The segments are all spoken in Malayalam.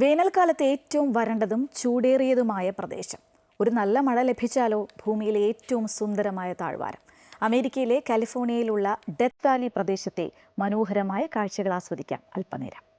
വേനൽക്കാലത്ത് ഏറ്റവും വരണ്ടതും ചൂടേറിയതുമായ പ്രദേശം. ഒരു നല്ല മഴ ലഭിച്ചാലോ ഭൂമിയിലെ ഏറ്റവും സുന്ദരമായ താഴ്വാരം. അമേരിക്കയിലെ കാലിഫോർണിയയിലുള്ള ഡെത്ത് വാലി പ്രദേശത്തെ മനോഹരമായ കാഴ്ചകൾ ആസ്വദിക്കാം. അല്പനേരം.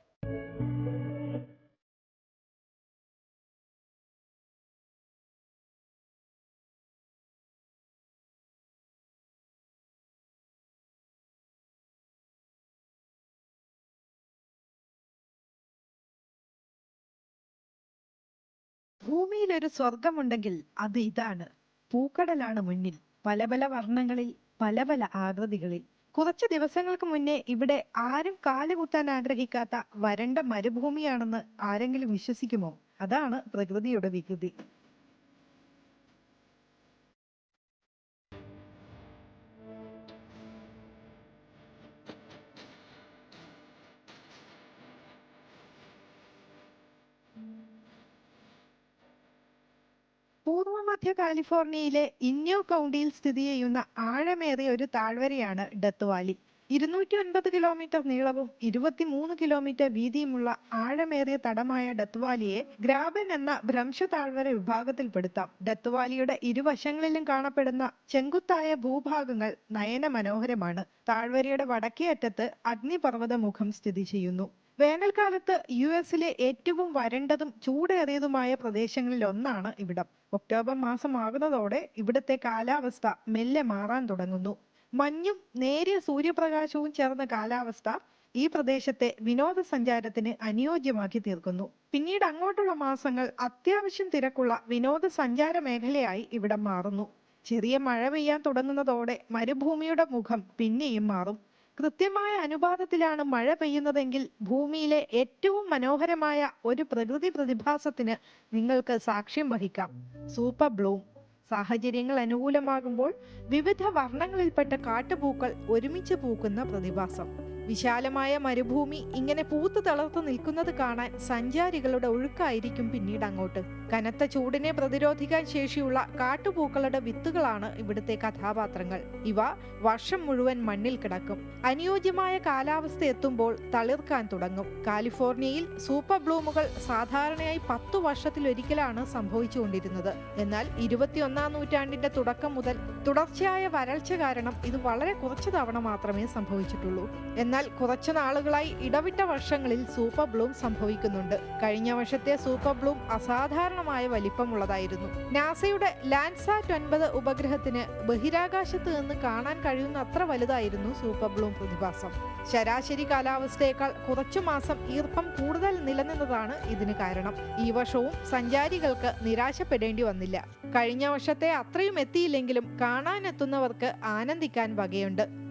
ഭൂമിയിൽ ഒരു സ്വർഗമുണ്ടെങ്കിൽ അത് ഇതാണ്. പൂക്കടലാണ് മുന്നിൽ. പല പല വർണങ്ങളിൽ പല പല ആകൃതികളിൽ. കുറച്ച് ദിവസങ്ങൾക്ക് മുന്നേ ഇവിടെ ആരും കാലുകുത്താൻ ആഗ്രഹിക്കാത്ത വരണ്ട മരുഭൂമിയാണെന്ന് ആരെങ്കിലും വിശ്വസിക്കുമോ? അതാണ് പ്രകൃതിയുടെ വികൃതി. പൂർവ മധ്യ കാലിഫോർണിയയിലെ ഇന്യോ കൗണ്ടിയിൽ സ്ഥിതി ചെയ്യുന്ന ആഴമേറിയ ഒരു താഴ്വരയാണ് ഡെത്ത് വാലി. ഇരുന്നൂറ്റി ഒൻപത് കിലോമീറ്റർ നീളവും ഇരുപത്തിമൂന്ന് കിലോമീറ്റർ വീതിയുമുള്ള ആഴമേറിയ തടമായ ഡെത്ത് വാലിയെ ഗ്രാബൻ എന്ന ഭ്രംശ താഴ്വര വിഭാഗത്തിൽപ്പെടുത്താം. ഡെത്ത് വാലിയുടെ ഇരുവശങ്ങളിലും കാണപ്പെടുന്ന ചെങ്കുത്തായ ഭൂഭാഗങ്ങൾ നയന മനോഹരമാണ് താഴ്വരയുടെ വടക്കേ അറ്റത്ത് അഗ്നിപർവത മുഖം സ്ഥിതി ചെയ്യുന്നു. വേനൽക്കാലത്ത് യു എസിലെ ഏറ്റവും വരണ്ടതും ചൂടേറിയതുമായ പ്രദേശങ്ങളിൽ ഒന്നാണ് ഇവിടം. ഒക്ടോബർ മാസം ആകുന്നതോടെ ഇവിടുത്തെ കാലാവസ്ഥ മെല്ലെ മാറാൻ തുടങ്ങുന്നു. മഞ്ഞും നേരിയ സൂര്യപ്രകാശവും ചേർന്ന കാലാവസ്ഥ ഈ പ്രദേശത്തെ വിനോദസഞ്ചാരത്തിന് അനുയോജ്യമാക്കി തീർക്കുന്നു. പിന്നീട് അങ്ങോട്ടുള്ള മാസങ്ങൾ അത്യാവശ്യം തിരക്കുള്ള വിനോദസഞ്ചാര മേഖലയായി ഇവിടം മാറുന്നു. ചെറിയ മഴ പെയ്യാൻ തുടങ്ങുന്നതോടെ മരുഭൂമിയുടെ മുഖം പിന്നെയും മാറും. കൃത്യമായ അനുപാതത്തിലാണ് മഴ പെയ്യുന്നതെങ്കിൽ ഭൂമിയിലെ ഏറ്റവും മനോഹരമായ ഒരു പ്രകൃതി പ്രതിഭാസത്തിന് നിങ്ങൾക്ക് സാക്ഷ്യം വഹിക്കാം. Super Bloom. സാഹചര്യങ്ങൾ അനുകൂലമാകുമ്പോൾ വിവിധ വർണങ്ങളിൽപ്പെട്ട കാട്ടുപൂക്കൾ ഒരുമിച്ച് പൂക്കുന്ന പ്രതിഭാസം. വിശാലമായ മരുഭൂമി ഇങ്ങനെ പൂത്തു തളർത്ത് നിൽക്കുന്നത് കാണാൻ സഞ്ചാരികളുടെ ഒഴുക്കായിരിക്കും പിന്നീട് അങ്ങോട്ട്. കനത്ത ചൂടിനെ പ്രതിരോധിക്കാൻ ശേഷിയുള്ള കാട്ടുപൂക്കളുടെ വിത്തുകളാണ് ഇവിടുത്തെ കഥാപാത്രങ്ങൾ. ഇവ വർഷം മുഴുവൻ മണ്ണിൽ കിടക്കും. അനുയോജ്യമായ കാലാവസ്ഥ എത്തുമ്പോൾ തളിർക്കാൻ തുടങ്ങും. കാലിഫോർണിയയിൽ സൂപ്പർ ബ്ലൂമുകൾ സാധാരണയായി പത്തു വർഷത്തിലൊരിക്കലാണ് സംഭവിച്ചുകൊണ്ടിരുന്നത്. എന്നാൽ ഇരുപത്തിയൊന്നാം നൂറ്റാണ്ടിന്റെ തുടക്കം മുതൽ തുടർച്ചയായ വരൾച്ച കാരണം ഇത് വളരെ കുറച്ചു തവണ മാത്രമേ സംഭവിച്ചിട്ടുള്ളൂ. എന്നാൽ കുറച്ചു നാളുകളായി ഇടവിട്ട വർഷങ്ങളിൽ സൂപ്പർ ബ്ലൂം സംഭവിക്കുന്നുണ്ട്. കഴിഞ്ഞ വർഷത്തെ സൂപ്പർ ബ്ലൂം അസാധാരണമായ വലിപ്പമുള്ളതായിരുന്നു. നാസയുടെ ലാൻഡ്സാറ്റ് ഒൻപത് ഉപഗ്രഹത്തിന് ബഹിരാകാശത്ത് നിന്ന് കാണാൻ കഴിയുന്ന അത്ര വലുതായിരുന്നു സൂപ്പർ ബ്ലൂം പ്രതിഭാസം. ശരാശരി കാലാവസ്ഥയേക്കാൾ കുറച്ചു മാസം ഈർപ്പം കൂടുതൽ നിലനിന്നതാണ് ഇതിന് കാരണം. ഈ വർഷവും സഞ്ചാരികൾക്ക് നിരാശപ്പെടേണ്ടി വന്നില്ല. കഴിഞ്ഞ വർഷത്തെ അത്രയും എത്തിയില്ലെങ്കിലും കാണാനെത്തുന്നവർക്ക് ആനന്ദിക്കാൻ വകയുണ്ട്.